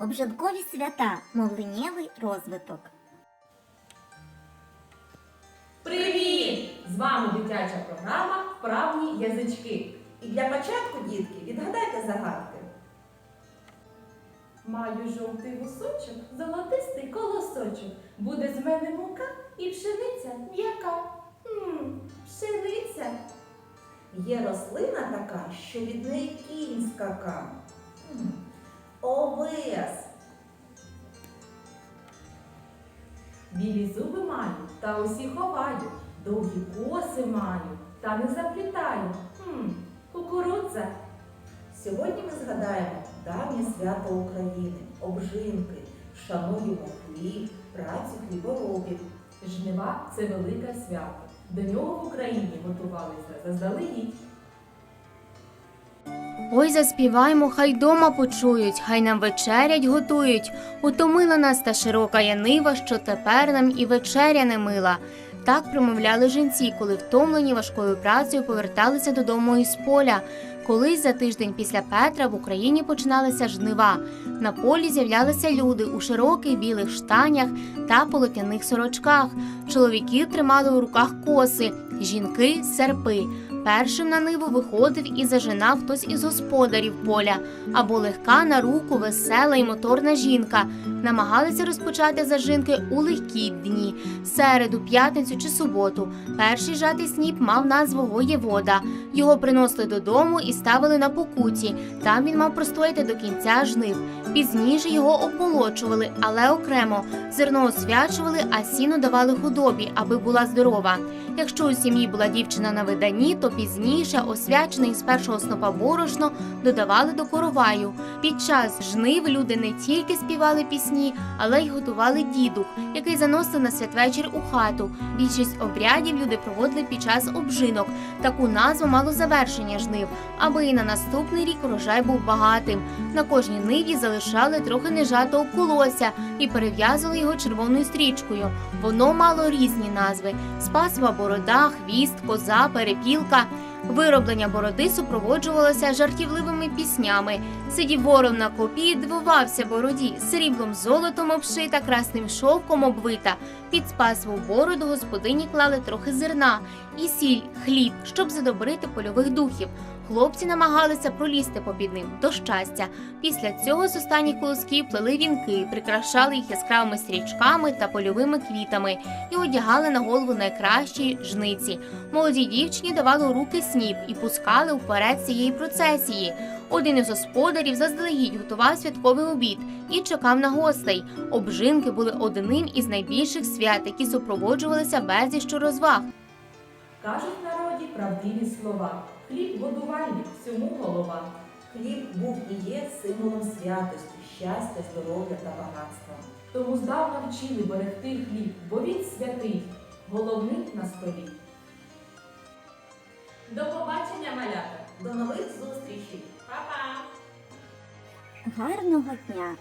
обжиткові свята, мовленнєвий розвиток. Привіт! З вами дитяча програма Вправні язички. І для початку, дітки, відгадайте загадки. Маю жовтий вусочок, золотистий колосочок. Буде з мене мука і пшениця м'яка. М, пшениця. Є рослина така, що від неї кінь скакав. Овес. Білі зуби маю, та усі ховаю. Довгі коси маю, та не заплітаю. М, кукурудза. Сьогодні ми згадаємо давнє свято України, обжинки, вшануємо хліб, працю хліборобів. Жнива це велике свято. До нього в Україні готувалися заздалегідь. Ой, заспіваймо, хай дома почують, хай нам вечерять готують. Утомила нас та широка янива, що тепер нам і вечеря не мила. Так промовляли жінці, коли втомлені важкою працею поверталися додому із поля. Колись за тиждень після Петра в Україні починалися жнива. На полі з'являлися люди у широких білих штанях та полотняних сорочках. Чоловіки тримали у руках коси, жінки серпи. Першим на ниву виходив і зажинав хтось із господарів поля, або легка на руку, весела й моторна жінка. Намагалися розпочати зажинки у легкі дні середу, п'ятницю чи суботу. Перший жатий сніп мав назву воєвода. Його приносили додому і ставили на покуті. Там він мав простояти до кінця жнив. Пізніше його ополочували, але окремо. Зерно освячували, а сіно давали худобі, аби була здорова. Якщо у сім'ї була дівчина на виданні, то пізніше освячене із першого снопа борошно додавали до короваю. Під час жнив люди не тільки співали пісні, але й готували дідух, який заносили на святвечір у хату. Більшість обрядів люди проводили під час обжинок. Таку назву мало завершення жнив, аби і на наступний рік урожай був багатим. На кожній ниві залишали трохи нежатого колося і перев'язували його червоною стрічкою. Воно мало різні назви: спасва борода, хвіст, коза, перепілка. Вироблення бороди супроводжувалося жартівливими піснями. Сидів ворон на копі, дивувався бороді, сріблом золотом обшита, красним шовком обвита. Під спасову бороду господині клали трохи зерна і сіль, хліб, щоб задобрити польових духів. Хлопці намагалися пролізти попід ним до щастя. Після цього з останніх колосків плели вінки, прикрашали їх яскравими стрічками та польовими квітами і одягали на голову найкращі жниці. Молодій дівчині давали у руки сніп і пускали вперед цієї процесії. Один із господарів заздалегідь готував святковий обід і чекав на гостей. Обжинки були одним із найбільших свят, які супроводжувалися безліччю розваг. Кажуть народі правдиві слова. Хліб годувальник, всьому голова. Хліб був і є символом святості, щастя, здоров'я та багатства. Тому здавна вчили берегти хліб, бо він святий, головний на столі. До побачення, малята! До нових зустрічей! Па-па! Гарного дня!